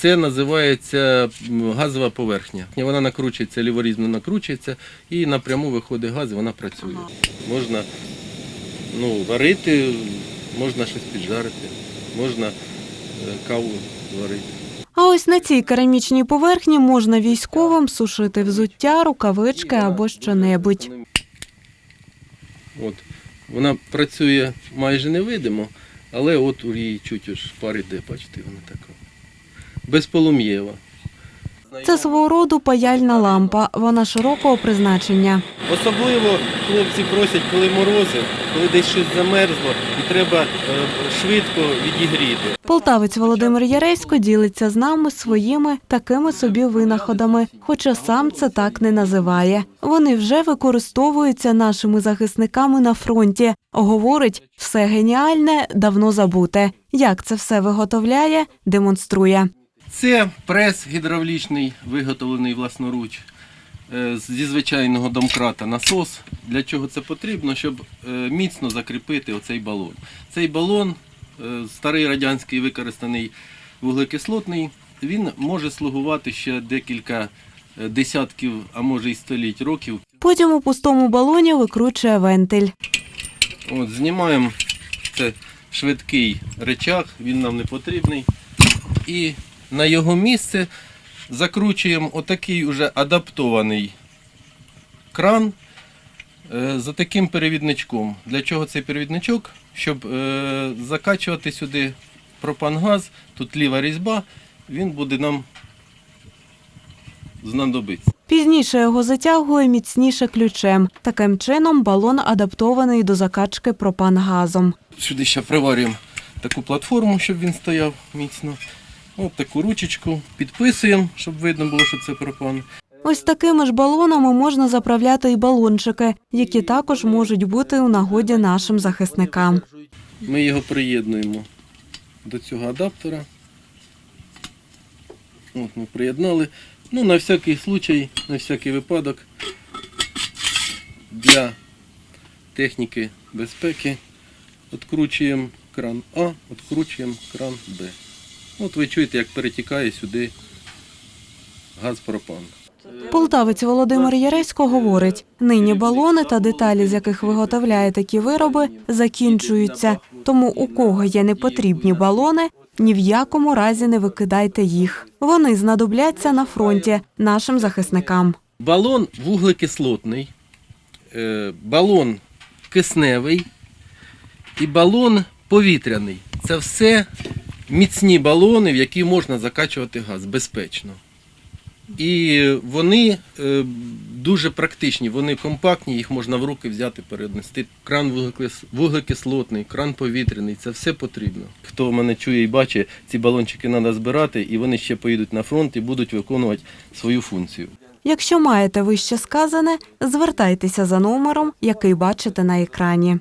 Це називається газова поверхня. Вона накручується, ліворізно накручується і напряму виходить газ, і вона працює. Можна ну, варити, можна щось піджарити, можна е, каву зварити. А ось на цій керамічній поверхні можна військовим сушити взуття, рукавички або щонебудь. От. Вона працює майже невидимо, але от у її чуть аж пар іде, бачите, вона така. Безполум'єва. Це свого роду паяльна лампа. Вона широкого призначення. Особливо хлопці просять, коли морози, коли десь щось замерзло, і треба е, швидко відігріти. Полтавець Володимир Яресько ділиться з нами своїми такими собі винаходами, хоча сам це так не називає. Вони вже використовуються нашими захисниками на фронті. Говорить, все геніальне, давно забуте. Як це все виготовляє, демонструє. Це прес гідравлічний, виготовлений власноруч е, зі звичайного домкрата насос. Для чого це потрібно? Щоб е, міцно закріпити оцей балон. Цей балон, е, старий радянський використаний вуглекислотний, він може слугувати ще декілька десятків, а може й століть років. Потім у пустому балоні викручує вентиль. От, знімаємо це швидкий речах, він нам не потрібний. І на його місце закручуємо отакий уже адаптований кран е, за таким перевідничком. Для чого цей перевідничок? Щоб е, закачувати сюди пропангаз, тут ліва різьба, він буде нам знадобитися. Пізніше його затягує міцніше ключем. Таким чином балон адаптований до закачки пропангазом. Сюди ще приварюємо таку платформу, щоб він стояв міцно. От таку ручечку підписуємо, щоб видно було, що це пропан. Ось такими ж балонами можна заправляти і балончики, які також можуть бути у нагоді нашим захисникам. Ми його приєднуємо до цього адаптера. От ми приєднали. Ну, на всякий случай, на всякий випадок для техніки безпеки відкручуємо кран А, відкручуємо кран Б. От ви чуєте, як перетікає сюди газ пропан. Полтавець Володимир Яресько говорить: нині балони та деталі, з яких виготовляє такі вироби, закінчуються. Тому у кого є непотрібні балони, ні в якому разі не викидайте їх. Вони знадобляться на фронті нашим захисникам. Балон вуглекислотний, е, балон кисневий і балон повітряний. Це все міцні балони, в які можна закачувати газ безпечно. І вони е, дуже практичні, вони компактні, їх можна в руки взяти, перенести. Кран вуглекислотний, кран повітряний, це все потрібно. Хто мене чує і бачить, ці балончики треба збирати, і вони ще поїдуть на фронт і будуть виконувати свою функцію. Якщо маєте вище сказане, звертайтеся за номером, який бачите на екрані.